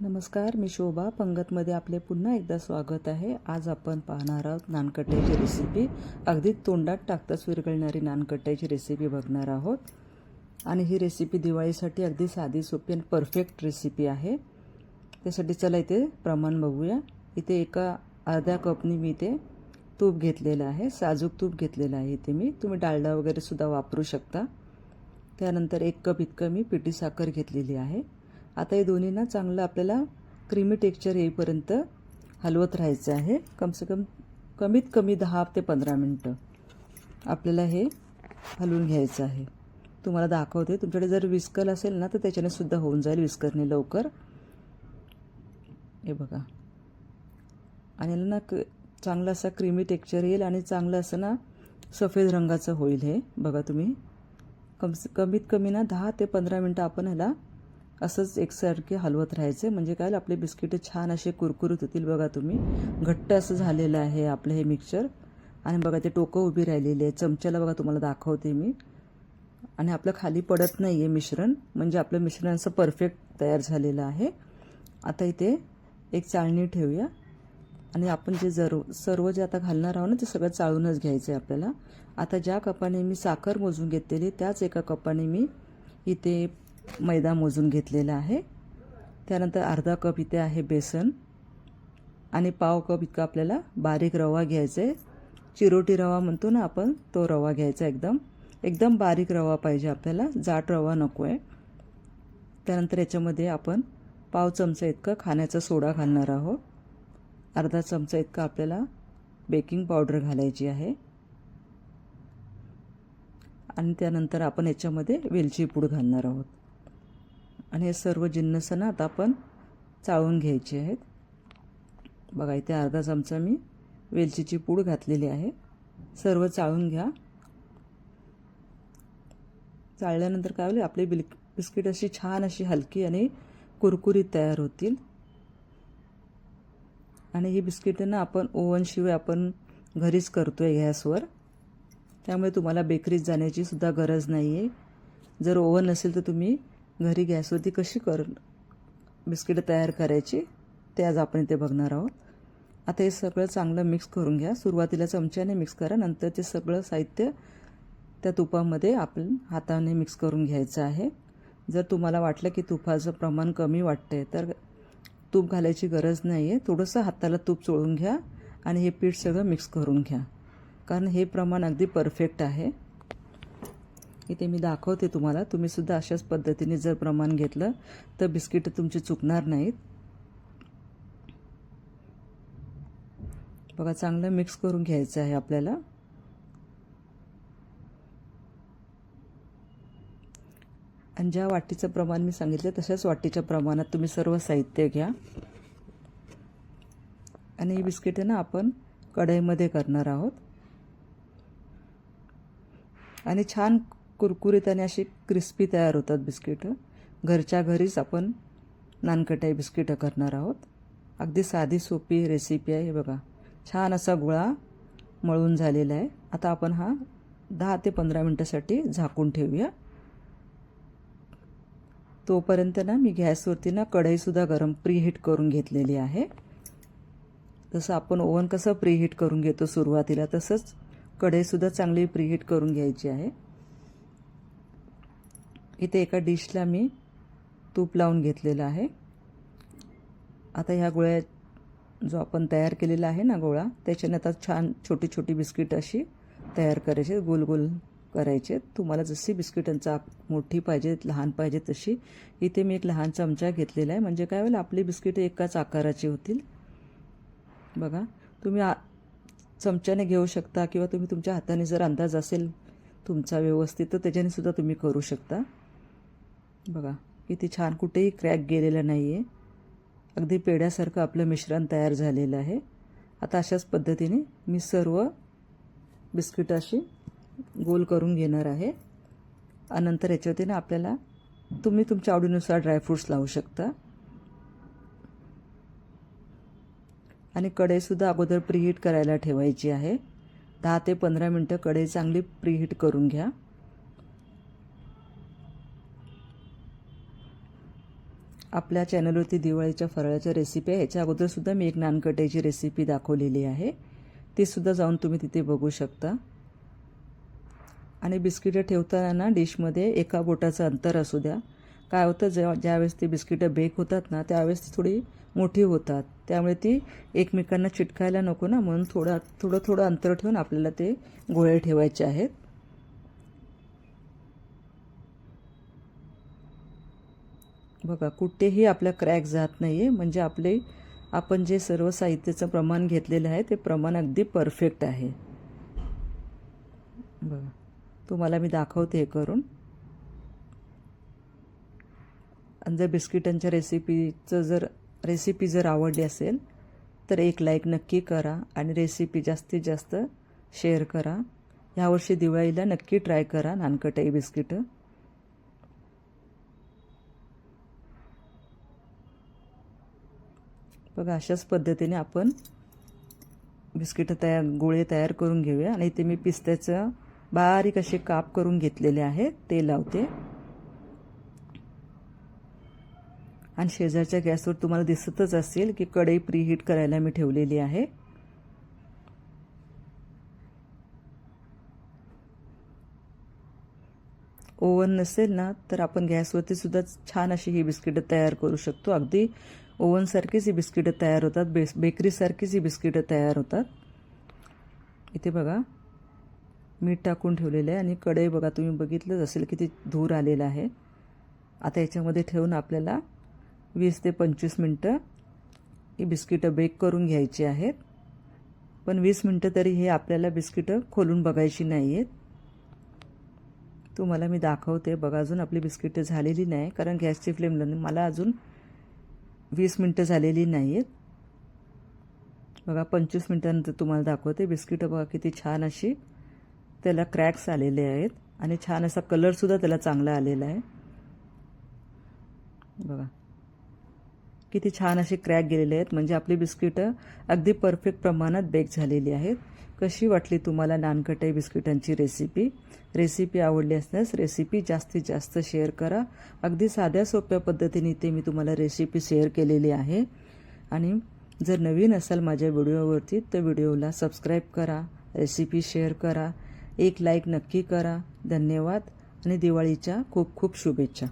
नमस्कार मी शोभा. पंगतमध्ये आपले पुन्हा एकदा स्वागत आहे. आज आपण पाहणार आहोत नानकट्याची रेसिपी अगदी तोंडात टाकताच विरघळणारी नानकट्याची रेसिपी बघणार आहोत. आणि ही रेसिपी दिवाळीसाठी अगदी साधी सोपी आणि परफेक्ट रेसिपी आहे. त्यासाठी चला इथे प्रमाण बघूया. इथे एका अर्ध्या कपनी मी इथे तूप घेतलेलं आहे. साजूक तूप घेतलेलं आहे इथे मी. तुम्ही डालडा वगैरेसुद्धा वापरू शकता. त्यानंतर एक कप इतकं मी पिठी साखर घेतलेली आहे. आता हे दोन्ही ना चांगलं आपल्याला क्रीमी टेक्स्चर येईपर्यंत हलवत राहायचं आहे. कमसे कम कमीत कमी दहा ते पंधरा मिनटं आपल्याला हे हलवून घ्यायचं आहे. तुम्हाला दाखवते तुमच्याकडे जर विस्कल असेल ना तर त्याच्याने सुद्धा होऊन जाईल विस्करने लवकर. हे बघा. आणि याला ना क चांगला असा क्रीमी टेक्स्चर येईल आणि चांगलं असं ना सफेद रंगाचं होईल हे. बघा तुम्ही. कम कमीत कमी ना दहा ते पंधरा मिनटं आपण ह्याला असंच एकसारखे हलवत राहायचे. म्हणजे काय आपले बिस्किटे छान असे कुरकुरीत होतील बघा तुम्ही. घट्ट असं झालेलं आहे आपलं हे मिक्सचर आणि बघा ते टोकं उभी राहिलेली आहे. चमच्याला बघा तुम्हाला दाखवते मी. आणि आपलं खाली पडत नाही आहे मिश्रण. म्हणजे आपलं मिश्रण असं परफेक्ट तयार झालेलं आहे. आता इथे एक चाळणी ठेवूया. आणि आपण जे जर सर्व जे आता घालणार आहोत ना ते सगळं चाळूनच घ्यायचं आहे आपल्याला. आता ज्या कपाने मी साखर मोजून घेतलेली त्याच एका कपाने मी इथे मैदा मोजून घेतलेला आहे. त्यानंतर अर्धा कप इथे आहे बेसन आणि पाव कप इतका आपल्याला बारीक रवा घ्यायचा आहे. चिरोटी रवा म्हणतो ना आपण तो रवा घ्यायचा एकदम. एकदम बारीक रवा पाहिजे आपल्याला जाट रवा नको आहे. त्यानंतर याच्यामध्ये आपण पाव चमचा इतका खाण्याचा सोडा घालणार आहोत. अर्धा चमचा इतका आपल्याला बेकिंग पावडर घालायची आहे. आणि त्यानंतर आपण याच्यामध्ये वेलची पूड घालणार आहोत. आणि हे सर्व जिन्नसंना आता आपण चाळून घ्यायचे आहेत. बघा इथे अर्धा चमचा मी वेलचीची पूड घातलेली आहे. सर्व चाळून घ्या. चाळल्यानंतर काय होईल आपली बिल बिस्किट अशी छान अशी हलकी आणि कुरकुरीत तयार होतील. आणि ही बिस्किटं ना आपण ओव्हनशिवाय आपण घरीच करतो आहे गॅसवर. त्यामुळे तुम्हाला बेकरीत जाण्याची सुद्धा गरज नाही आहे जर ओव्हन नसेल तर तुम्ही घरी गॅसवरती कशी कर बिस्किटं तयार करायची ते आज आपण इथे बघणार आहोत. आता हे सगळं चांगलं मिक्स करून घ्या. सुरुवातीला चमच्याने मिक्स करा नंतर ते सगळं साहित्य त्या तुपामध्ये आपण हाताने मिक्स करून घ्यायचं आहे. जर तुम्हाला वाटलं की तुपाचं प्रमाण कमी वाटतंय तर तूप घालायची गरज नाही आहे थोडंसं हाताला तूप चोळून घ्या आणि हे पीठ सगळं मिक्स करून घ्या. कारण हे प्रमाण अगदी परफेक्ट आहे. इथे मी दाखवते तुम्हाला. तुम्हीसुद्धा अशाच पद्धतीने जर प्रमाण घेतलं तर बिस्किटं तुमची चुकणार नाहीत. बघा चांगलं मिक्स करून घ्यायचं आहे आपल्याला. आणि ज्या वाटीचं प्रमाण मी सांगितलं तशाच वाटीच्या प्रमाणात तुम्ही सर्व साहित्य घ्या. आणि ही बिस्किटे ना आपण कढईमध्ये करणार आहोत. आणि छान कुरकुरीत आणि अशी क्रिस्पी तयार होतात बिस्किटं. घरच्या घरीच आपण नानकटाई बिस्किटं करणार आहोत. अगदी साधी सोपी रेसिपी आहे हे बघा. छान असा गोळा मळून झालेला आहे. आता आपण हा दहा ते पंधरा मिनटासाठी झाकून ठेवूया. तोपर्यंत ना मी गॅसवरती ना कढईसुद्धा गरम प्रीहीट करून घेतलेली आहे. जसं आपण ओव्हन कसं प्रीहीट करून घेतो सुरुवातीला तसंच कढईसुद्धा चांगली प्रीहीट करून घ्यायची आहे. इथे एका डिशला मी तूप लावून घेतलेलं आहे. आता ह्या गोळ्या जो आपण तयार केलेला आहे ना गोळा त्याच्याने आता छान छोटी छोटी बिस्किट अशी तयार करायची गोल गोल करायचे. तुम्हाला जशी बिस्किटांचा मोठी पाहिजे लहान पाहिजे तशी. इथे मी एक लहान चमचा घेतलेला आहे. म्हणजे काय होईल आपली बिस्किटं एकाच आकाराची होतील. बघा तुम्ही आ चमच्याने घेऊ शकता किंवा तुम्ही तुमच्या हाताने जर अंदाज असेल तुमचा व्यवस्थित तर त्याच्याने सुद्धा तुम्ही करू शकता. बघा किती छान. कुठेही क्रॅक गेलेला नाही आहे अगदी पेड्यासारखं आपलं मिश्रण तयार झालेलं आहे. आता अशाच पद्धतीने मी सर्व बिस्किटाशी गोल करून घेणार आहे. नंतर याच्यावरती ना आपल्याला तुम्ही तुमच्या आवडीनुसार ड्रायफ्रूट्स लावू शकता. आणि कढईसुद्धा अगोदर प्रीहीट करायला ठेवायची आहे. दहा ते पंधरा मिनटं कढई चांगली प्रीहीट करून घ्या. आपल्या चॅनलवरती दिवाळीच्या फराळाच्या रेसिपी आहे. याच्या अगोदरसुद्धा मी एक नानकट्याची रेसिपी दाखवलेली आहे. तीसुद्धा जाऊन तुम्ही तिथे बघू शकता. आणि बिस्किटं ठेवताना ना डिशमध्ये एका बोटाचं अंतर असू द्या. काय होतं जेव्हा ज्यावेळेस ती बिस्किटं बेक होतात ना त्यावेळेस ती थोडी मोठी होतात. त्यामुळे ती एकमेकांना चिटकायला नको ना म्हणून थोडं थोडं थोडं अंतर ठेवून आपल्याला ते गोळे ठेवायचे आहेत. बघा कुठेही आपल्या क्रॅक जात नाही आहे म्हणजे आपले आपण जे सर्व साहित्याचं प्रमाण घेतलेलं आहे ते प्रमाण अगदी परफेक्ट आहे. बघा तुम्हाला मी दाखवते हे करून. आणि जर बिस्किटांच्या रेसिपीचं जर रेसिपी जर आवडली असेल तर एक लाईक नक्की करा आणि रेसिपी जास्तीत जास्त शेअर करा. ह्यावर्षी दिवाळीला नक्की ट्राय करा नानकटाई बिस्किटं. बघा अशाच पद्धतीने आपण बिस्किटं तयार गोळे तयार करून घेऊया. आणि इथे मी पिस्त्याचं बारीक असे काप करून घेतलेले आहे ते लावते. आणि शेजारच्या गॅसवर तुम्हाला दिसतच असेल की कढई प्रीहीट करायला मी ठेवलेली आहे. ओव्हन नसेल ना तर आपण गॅसवरती सुद्धा छान अशी ही बिस्किटं तयार करू शकतो. अगदी ओव्हनसारखीच ही बिस्किटं तयार होतात बेस बेकरीसारखीच ही बिस्किटं तयार होतात. इथे बघा मीठ टाकून ठेवलेलं आहे आणि कढई बघा तुम्ही बघितलंच असेल किती धूर आलेला आहे. आता याच्यामध्ये ठेवून आपल्याला वीस ते पंचवीस मिनटं ही बिस्किटं बेक करून घ्यायची आहेत. पण वीस मिनटं तरी हे आपल्याला बिस्किटं खोलून बघायची नाही आहेत तुम्हाला मी दाखवते बघा अजून आपली बिस्किटं झालेली नाही कारण गॅसची फ्लेम मला अजून वीस मिनटं झालेली नाही आहेत बघा पंचवीस मिनटानंतर तुम्हाला दाखवते. बिस्किटं बघा किती छान अशी त्याला क्रॅक्स आलेले आहेत. आणि छान असा कलरसुद्धा त्याला चांगला आलेला आहे. बघा किती छान असे क्रॅक गेलेले आहेत. म्हणजे आपली बिस्किटं अगदी परफेक्ट प्रमाणात बेक झालेली आहेत. कशी वाटली तुम्हाला नानकटाई बिस्किटांची रेसिपी रेसिपी आवडली असल्यास रेसिपी जास्तीत जास्त शेअर करा. अगदी साध्या सोप्या पद्धतीने ते मी तुम्हाला रेसिपी शेअर केलेली आहे. आणि जर नवीन असाल माझ्या व्हिडिओवरती तर व्हिडिओला सबस्क्राईब करा रेसिपी शेअर करा. एक लाईक नक्की करा. धन्यवाद. आणि दिवाळीच्या खूप खूप शुभेच्छा.